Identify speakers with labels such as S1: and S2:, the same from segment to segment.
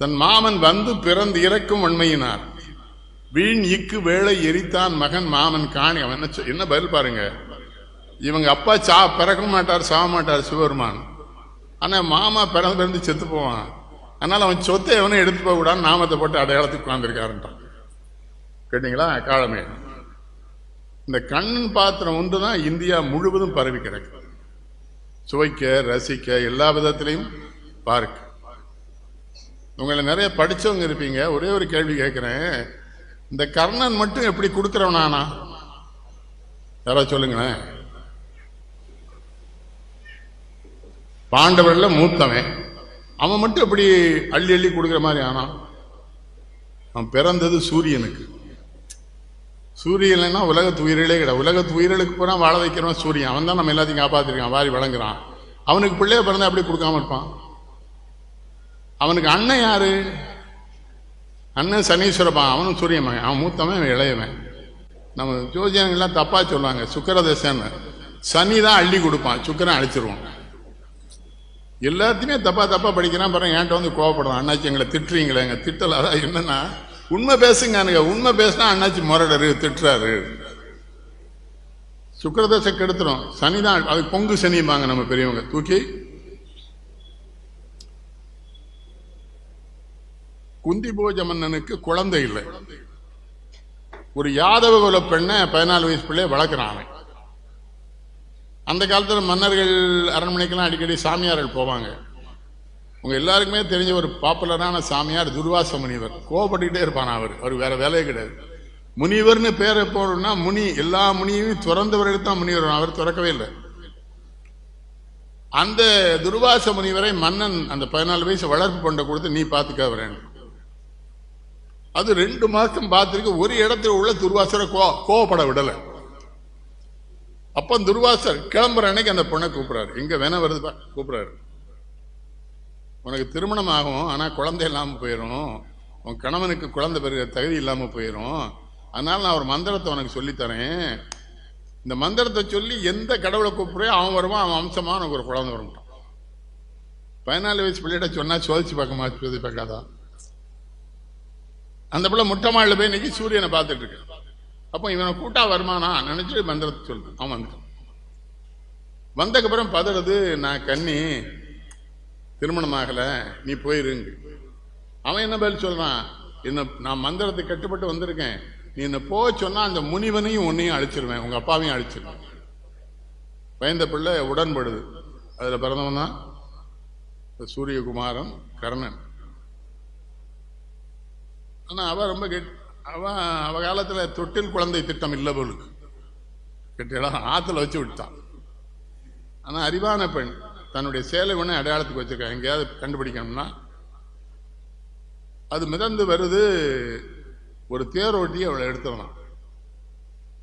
S1: தன் மாமன் வந்து பிறந்து இறக்கும் உண்மையினார் வீண் இக்கு வேலை எரித்தான் மகன் மாமன் காணி. அவன் என்ன என்ன பதில் பாருங்க. இவங்க அப்பா சா பிறக்க மாட்டார் சாக மாட்டார் சிவபெருமான். ஆனா மாமா பிறந்து பிறந்து செத்து போவான். அதனால அவன் சொத்தை எவனும் எடுத்து போக கூடாது நாமத்தை போட்டு அடையாளத்துக்கு உட்காந்துருக்காருன்றான் கேட்டீங்களா? காலமே. இந்த கண்ணன் பாத்திரம் ஒன்று தான் இந்தியா முழுவதும் பரவி கிடக்கு. சுவைக்க ரசிக்க எல்லா விதத்திலையும் பார்க்க. உங்களை நிறைய படிச்சவங்க இருப்பீங்க. ஒரே ஒரு கேள்வி கேட்குறேன். இந்த கர்ணன் மட்டும் எப்படி கொடுக்குறவனானா? யாராவது சொல்லுங்களேன். பாண்டவரில் மூத்தவன். அவன் மட்டும் எப்படி அள்ளி அள்ளி கொடுக்குற மாதிரி ஆனான் அவன் பிறந்தது சூரியனுக்கு. சூரியன்னா உலகத்து உயிரிலே கிடையாது உலகத்து உயிர்களுக்கு போனால் வாழ வைக்கிறவன் சூரியன். அவன் தான் நம்ம எல்லாத்தையும் காப்பாற்றிருக்கான் வாரி வழங்குறான். அவனுக்கு பிள்ளைய பிறந்தா அப்படி கொடுக்காம இருப்பான்? அவனுக்கு அண்ணன் யாரு? அண்ணன் சனீஸ்வரபான் அவனும் சூரியன் மகன் அவன் மூத்தவன் இளையவன். நம்ம ஜோதியங்கள்லாம் தப்பா சொல்லுவாங்க. சுக்கரதசன்னு. சனி தான் அள்ளி கொடுப்பான். சுக்கரன் அழிச்சிருவான். எல்லாத்தையுமே தப்பா தப்பா படிக்கிறான். பாருங்க என்கிட்ட வந்து கோவப்படுறான். அண்ணாச்சி எங்களை திட்டுறீங்களே எங்க திட்டல அதான் என்னன்னா உண்மை பேசுங்க உண்மை பேசினா அண்ணாச்சி முரடரு திட்டுறாரு. சுக்கரதசை கெடுத்துரும். சனி தான் அது பொங்கு சனிம்பாங்க நம்ம பெரியவங்க. தூக்கி குந்தி போஜ மன்னனுக்கு குழந்தை இல்லை. ஒரு யாதவ குல பெண்ணை பதினாலு வயசு பிள்ளைய வளர்க்குறான் அவன். அந்த காலத்தில் மன்னர்கள் அரண்மனைக்கெல்லாம் அடிக்கடி சாமியார்கள் போவாங்க. உங்கள் எல்லாருக்குமே தெரிஞ்ச ஒரு பாப்புலரான சாமியார் துர்வாச முனிவர். கோவப்பட்டுக்கிட்டே இருப்பான் அவர். அவர் வேற வேலையே கிடையாது. முனிவர்னு பேரை எப்போன்னா முனி எல்லா முனியும் துறந்தவர்களுக்கு தான் முனிவர் அவர் துறக்கவே இல்லை. அந்த துர்வாச முனிவரை மன்னன் அந்த பதினாலு வயசு வளர்ப்பு கொண்ட கொடுத்து நீ பார்த்துக்க வரேன் அது ரெண்டு மாசம் பார்த்துருக்கு ஒரு இடத்துல உள்ள துர்வாசரை கோ கோவப்பட விடலை. அப்ப துர்வாசர் கிளம்புற அன்னைக்கு அந்த பொண்ணை கூப்பிட்றாரு. எங்கே வேணா வருதுப்பா கூப்பிட்றாரு. உனக்கு திருமணம் ஆகும் ஆனா குழந்தை இல்லாம போயிடும் உன் கணவனுக்கு குழந்தை பெருக தகுதி இல்லாம போயிடும் அதனால நான் ஒரு மந்திரத்தை உனக்கு சொல்லித்தரேன். இந்த மந்திரத்தை சொல்லி எந்த கடவுளை கூப்பிடுறோ அவன் வருவான் அவன் அம்சமா உனக்கு ஒரு குழந்தை வரும் பதினாலு வயசு பிள்ளைகிட்ட சொன்னா சோதிச்சு பார்க்க சோதி பார்க்காதான் அந்த பிள்ளை முட்டமாளில் போய் இன்னைக்கு சூரியனை பார்த்துட்டு இருக்கு. அப்போ இவனை கூட்டா வருமானா? நினைச்சு மந்திரத்தை சொல்லு அவன் வந்துட்டான். வந்ததுக்கப்புறம் பதறது நான் கண்ணி திருமணம் ஆகலை நீ போயிருங்க. அவன் என்ன பதில் சொல்றான்? என்ன நான் மந்திரத்தை கட்டுப்பட்டு வந்திருக்கேன். நீ என்ன போக சொன்னா அந்த முனிவனையும் உன்னையும் அழிச்சிருவேன். உங்க அப்பாவையும் அழிச்சிருவேன். பயந்த பிள்ளை உடன்படுது. அதுல பிறந்தவன் தான்? சூரியகுமாரன் கர்ணன். ஆனால் அவள் ரொம்ப கெட் அவன் அவ காலத்தில் தொட்டில் குழந்தை திட்டம் இல்லை போலுக்கு கெட்டியெல்லாம் ஆற்றுல வச்சு விட்டான் ஆனால் அறிவான பெண் தன்னுடைய சேலை ஒன்று அடையாளத்துக்கு வச்சுருக்கா. எங்கேயாவது கண்டுபிடிக்கணும்னா அது மிதந்து வருது ஒரு தேரோட்டி அவளை எடுத்துடலாம்.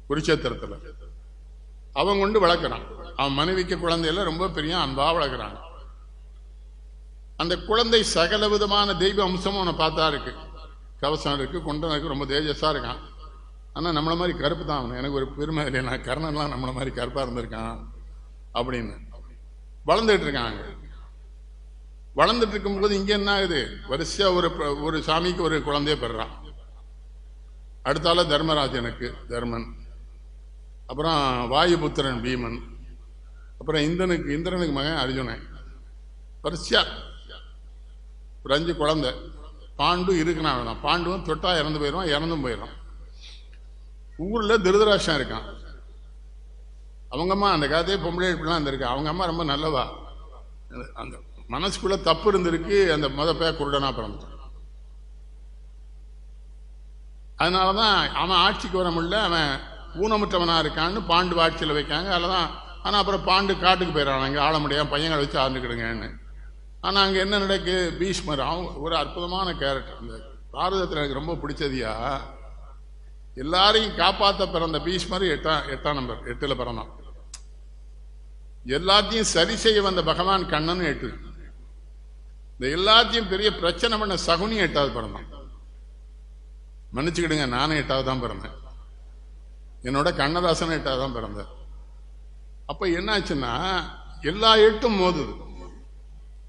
S1: குருட்சேத்திரத்தில் அவன் கொண்டு வளர்க்குறான். அவன் மனைவிக்கு குழந்தையில ரொம்ப பெரிய அன்பா வளர்க்குறான். அந்த குழந்தை சகல விதமான தெய்வ அம்சமும் அவனை பார்த்தா இருக்கு. கவசம் இருக்குது குண்டம் இருக்கு ரொம்ப தேஜஸாக இருக்கான். ஆனால் நம்மளை மாதிரி கருப்பு தான் அவன். எனக்கு ஒரு பெருமை இல்லை நான் கர்ணன்லாம் நம்மளை மாதிரி கருப்பாக இருந்திருக்கான் அப்படின்னு. வளர்ந்துட்டு இருக்காங்க வளர்ந்துட்டு இருக்கும்போது இங்கே என்ன ஆகுது? வரிசையாக ஒரு ஒரு சாமிக்கு ஒரு குழந்தைய பெறான் அடுத்தால தர்மராஜனுக்கு தர்மன். அப்புறம் வாயுபுத்திரன் பீமன். அப்புறம் இந்திரனுக்கு இந்திரனுக்கு மகன் அர்ஜுனன். வரிசையா. ஒரு அஞ்சு குழந்தை. பாண்டு இருக்கிறான் வேணாம். பாண்டுவும் தொட்டா இறந்து போயிடுவான் இறந்தும் போயிடும் ஊர்ல திருதராஷன் இருக்கான். அவங்க அம்மா அந்த காலத்தையே பொம்பளை இப்படிலாம் இருந்திருக்கு. அவங்க அம்மா ரொம்ப நல்லதா அந்த மனசுக்குள்ள தப்பு இருந்திருக்கு. அந்த மத பே குருடனா பிறந்துட்டான். அதனாலதான் அவன் ஆட்சிக்கு வர முடியல. அவன் ஊனமுற்றவனா இருக்கான்னு பாண்டு ஆட்சியில் வைக்காங்க அதில் தான் ஆனால் அப்புறம் பாண்டு காட்டுக்கு போயிடறான். அங்கே ஆள முடியாம பையங்களை வச்சு ஆண்டுக்கிடுங்கன்னு. ஆனா அங்க என்ன நடக்கு? பீஷ்மர் அவங்க ஒரு அற்புதமான கேரக்டர் அந்த பாரதத்தில் எனக்கு ரொம்ப பிடிச்சதியா எல்லாரையும் காப்பாற்ற பிறந்த பீஷ்மர் எட்டாம் எட்டாம் நம்பர் எட்டில் பிறந்தான். எல்லாத்தையும் சரி செய்ய வந்த பகவான் கண்ணன் எட்டு. இந்த எல்லாத்தையும் பெரிய பிரச்சனை பண்ண சகுனி எட்டாவது பிறந்தான். மன்னிச்சுக்கிடுங்க நானும் எட்டாவது தான் பிறந்தேன். என்னோட கண்ணதாசன் எட்டாவது தான் பிறந்தேன் அப்போ என்னாச்சுன்னா எல்லா எட்டும் மோதுது.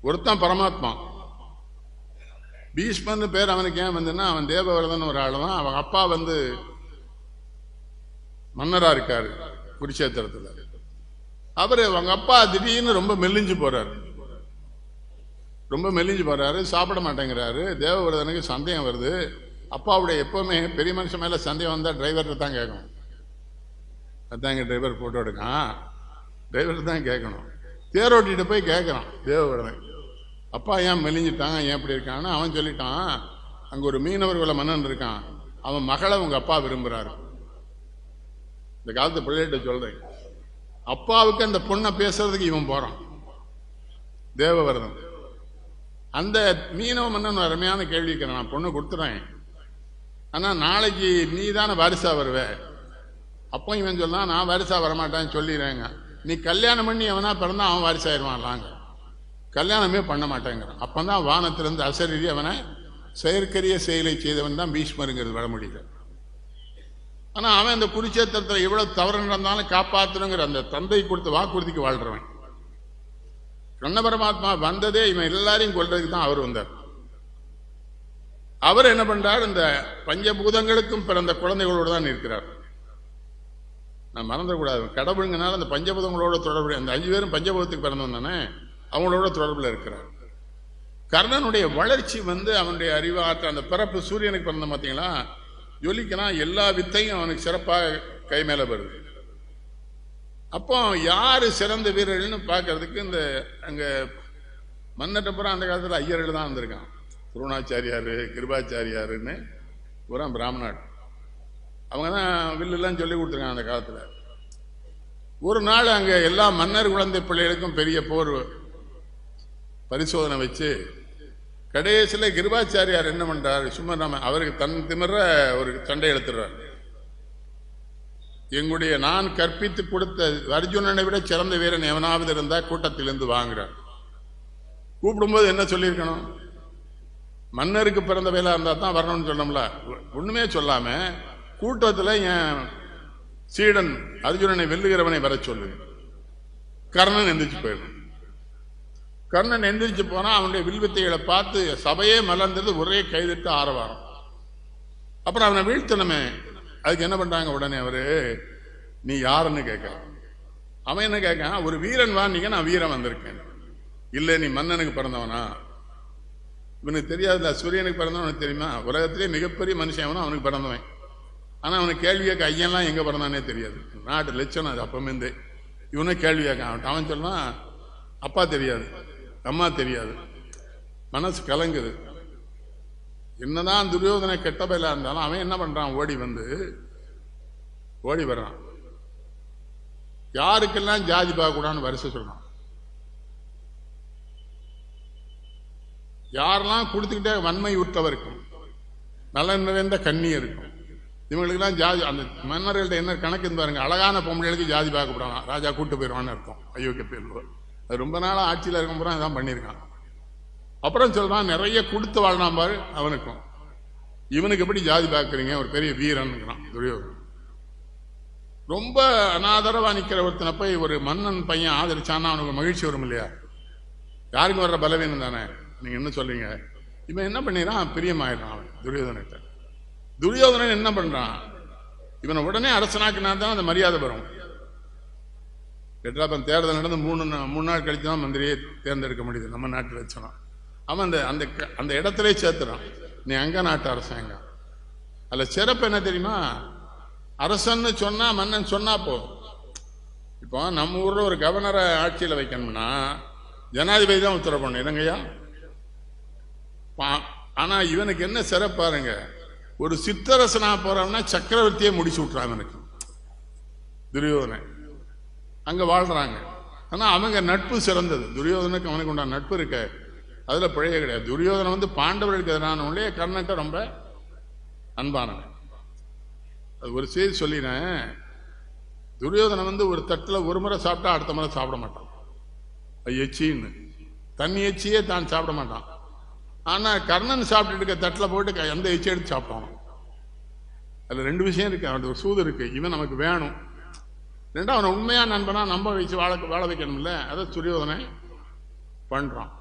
S1: ஒருத்தன் பரமாத்மா. பீஷ்மன்னு பேர் அவனுக்கு ஏன் வந்துன்னா அவன் தேவவரதன் ஒரு ஆள் தான். அவன் அப்பா வந்து மன்னரா இருக்காரு குருஷேத்திரத்தில் அவர் அவங்க அப்பா திடீர்னு ரொம்ப மெலிஞ்சு போறாரு. ரொம்ப மெலிஞ்சு போறாரு சாப்பிட மாட்டேங்கிறாரு. தேவவிரதனுக்கு சந்தேகம் வருது. அப்பாவுடைய எப்பவுமே பெரிய மனுஷன் மேல சந்தேகம் வந்தா டிரைவர்கிட்ட தான் கேட்கணும். அதான் எங்க டிரைவர் போட்டோ எடுக்கான். டிரைவர் தான் கேட்கணும். தேரோட்டிட்டு போய் கேட்கறான் தேவவிரதன். அப்பா ஏன் மெலிஞ்சிட்டான் ஏன் இப்படி இருக்கான்னு அவன் சொல்லிட்டான். அங்கே ஒரு மீனவர்களை மன்னன் இருக்கான். அவன் மகளை உங்கள் அப்பா விரும்புகிறாரு இந்த காலத்து பிள்ளைகிட்ட சொல்கிறேன் அப்பாவுக்கு அந்த பொண்ணை பேசுறதுக்கு இவன் போகிறான் தேவவரதன். அந்த மீனவ மன்னன் அருமையான கேள்வி நான் பொண்ணு கொடுத்துறேன். ஆனால் நாளைக்கு நீ தானே வாரிசா வருவ. அப்போ இவன் சொன்னான் நான் வாரிசா வரமாட்டேன்னு சொல்லிடுறேங்க. நீ கல்யாணம் பண்ணி எவனா பிறந்தா அவன் வாரிசாயிருவான்லாங்க. கல்யாணமே பண்ண மாட்டேங்கிறான். அப்பதான் வானத்திலிருந்து அசரீதி அவனை செயற்கரிய செயலை செய்தவன் தான் பீஷ்மருங்கிறது வர முடியல ஆனால் அவன் அந்த குருச்சேத்திரத்தில் எவ்வளோ தவறு நடந்தாலும் காப்பாற்றணுங்கிற அந்த தந்தை கொடுத்த வாக்குறுதிக்கு வாழ்கிறவன் கண்ண பரமாத்மா வந்ததே இவன் எல்லாரையும் கொள்றதுக்கு தான் அவர் வந்தார். அவர் என்ன பண்றார்? இந்த பஞ்சபூதங்களுக்கும் பிறந்த குழந்தைகளோடு தான் இருக்கிறார் நான் மறந்துடக்கூடாது. கடவுளுங்கனால அந்த பஞ்சபூதங்களோட தொடர்புடைய அந்த அஞ்சு பேரும் பஞ்சபூதத்துக்கு பிறந்தவன் தானே? அவங்களோட தொடர்பில் இருக்கிறார். கர்ணனுடைய வளர்ச்சி வந்து அவனுடைய அறிவாற்ற அந்த பிறப்பு சூரியனுக்கு பிறந்த பார்த்தீங்களா? ஜொலிக்கிறான் எல்லா வித்தையும் அவனுக்கு சிறப்பாக கை மேலே வருது அப்போ யார் சிறந்த வீரர்கள்னு பார்க்கறதுக்கு இந்த அங்கே மன்னட்டப்புறம் அந்த காலத்தில் ஐயர்கள் தான் வந்திருக்கான் துருணாச்சாரியார் கிருபாச்சாரியாருன்னு பூரா பிராமணாட் அவங்க தான் வில்லுலாம் சொல்லி கொடுத்துருக்காங்க அந்த காலத்தில். ஒரு நாள் அங்கே எல்லா மன்னர் குழந்தை பிள்ளைகளுக்கும் பெரிய போர் பரிசோதனை வச்சு கடைசியில் கிருபாச்சாரியார் என்ன பண்றாரு? சும்மா நம்ம அவருக்கு தன் திமிர ஒரு சண்டை எடுத்துடுறாரு. எங்களுடைய நான் கற்பித்து கொடுத்த அர்ஜுனனை விட சிறந்த வீரன் எவனாவது இருந்தா கூட்டத்திலிருந்து வாங்குறார். கூப்பிடும்போது என்ன சொல்லியிருக்கணும்? மன்னருக்கு பிறந்த வேலை இருந்தால் தான் வரணும்னு சொன்னோம்ல. ஒன்றுமே சொல்லாமல் கூட்டத்தில் என் சீடன் அர்ஜுனனை வெல்லுகிறவனை வர சொல்லு. கர்ணன் எந்திரிச்சு போயிடும் கர்ணன் எந்திரிச்சு போனா அவனுடைய வில்வித்தைகளை பார்த்து சபையே மலர்ந்தது ஒரே கைதிட்டு ஆரவாரம். அப்புறம் அவனை வீழ்த்தணுமே. அதுக்கு என்ன பண்றாங்க உடனே அவரு? நீ யாருன்னு கேட்க. அவன் என்ன கேட்கான் ஒரு வீரன் வாங்க நான் வீரன் வந்திருக்கேன். இல்லை நீ மன்னனுக்கு பிறந்தவனா? இவனுக்கு தெரியாதுல சூரியனுக்கு பிறந்தவனுக்கு தெரியுமா? உலகத்திலே மிகப்பெரிய மனுஷன் அவனும் அவனுக்கு பிறந்தவன். ஆனா அவனுக்கு கேள்வி கேட்க ஐயன்லாம் எங்க பிறந்தானே தெரியாது. நாட்டு லட்சணம் அது அப்பமேந்தே இவனும் கேள்வி கேட்க அவன் அவன் சொல்லுவான் அப்பா தெரியாது. அம்மா தெரியாது. மனசு கலங்குது. என்னதான் துரியோதனை கெட்ட பயிலா இருந்தாலும் அவன் என்ன பண்றான்? ஓடி வந்து ஓடி வர்றான். யாருக்கெல்லாம் ஜாதி பார்க்கக்கூடாதுன்னு வரிசை சொல்றான். யாரெல்லாம் கொடுத்துக்கிட்டே வன்மை உற்றவருக்கும் நலன் நிறைந்த கண்ணி இருக்கும். இவங்களுக்கெல்லாம் ஜாதி அந்த மன்னர்கள்ட்ட என்ன கணக்கு பாருங்க அழகான பொம்பளைகளுக்கு ஜாதி பார்க்க பார்க்கப்படுறான் ராஜா கூட்டு போயிடுவான்னு அர்த்தம். அயோக்கிய பேர் ரொம்ப நாளாக ஆட்சியில் இருக்கும் அதான் இதான் பண்ணியிருக்கான். அப்புறம் சொல்றான் நிறைய கொடுத்து வாழ்னான் பாரு அவனுக்கும். இவனுக்கு எப்படி ஜாதி பார்க்குறீங்க? ஒரு பெரிய வீரன்ங்கிறான் துரியோதனன். ரொம்ப அனாதரவா நிற்கிற ஒருத்தனை போய் ஒரு மன்னன் பையன் ஆதரிச்சான்னா அவனுக்கு மகிழ்ச்சி வரும் இல்லையா? யாருக்கும் வர்ற பலவீனம் தானே? நீங்க என்ன சொல்றீங்க? இவன் என்ன பண்ணிடுறான்? பிரியமாயிடுறான் அவன் துரியோதனத்தை துரியோதனன் என்ன பண்றான்? இவனை உடனே அரசனாக்குனா தான் அந்த மரியாதை வரும். எட்டாப்பன் தேர்தல் நடந்து மூணு நா- மூணு நாள் கழித்து தான் மந்திரியை தேர்ந்தெடுக்க முடியுது. நம்ம நாட்டில் வச்சோம் அவன் அந்த அந்த க- அந்த இடத்திலே சேர்த்துறான். நீ அங்கே நாட்டு அரசாங்க. அதில் சிறப்பு என்ன தெரியுமா? அரசன்னு சொன்னால் மன்னன் சொன்னால் போதும். இப்போ நம்ம ஊரில் ஒரு கவர்னரை ஆட்சியில் வைக்கணும்னா ஜனாதிபதி தான் உத்தரவு பண்ணணும். என்னங்கய்யா பா- இவனுக்கு என்ன சிறப்பு பாருங்க. ஒரு சித்தரசனாக போறவனா சக்கரவர்த்தியே முடிச்சு விட்றான் இவனுக்கு. துரியோதனை அங்கே வாழ்கிறாங்க ஆனால் அவங்க நட்பு சிறந்தது. துரியோதனுக்கு அவனுக்கு உண்டான நட்பு இருக்க. அதில் பிழையே கிடையாது. துரியோதனை வந்து பாண்டவர்களுக்கு எதிரானவங்களே கர்ணன்ட்ட ரொம்ப அன்பானவன். அது ஒரு செய்தி சொல்லினேன். துரியோதனன் வந்து ஒரு தட்டில் ஒரு முறை சாப்பிட்டா அடுத்த முறை சாப்பிட மாட்டான். அது எச்சின்னு. தண்ணி எச்சியே தான் சாப்பிட மாட்டான். ஆனால் கர்ணன் சாப்பிட்டுட்டு இருக்க தட்டில் போட்டு க- எந்த எச்சி எடுத்து சாப்பிட்டான். அதில் ரெண்டு விஷயம் இருக்கு. அவனுக்கு ஒரு சூது இருக்கு. இவன் நமக்கு வேணும். ரெண்டாவது அவனை உண்மையா நண்பனாக நம்ப வச்சு வாழ வாழ வைக்கணும்ல அதை துரியோதனை பண்ணுறான்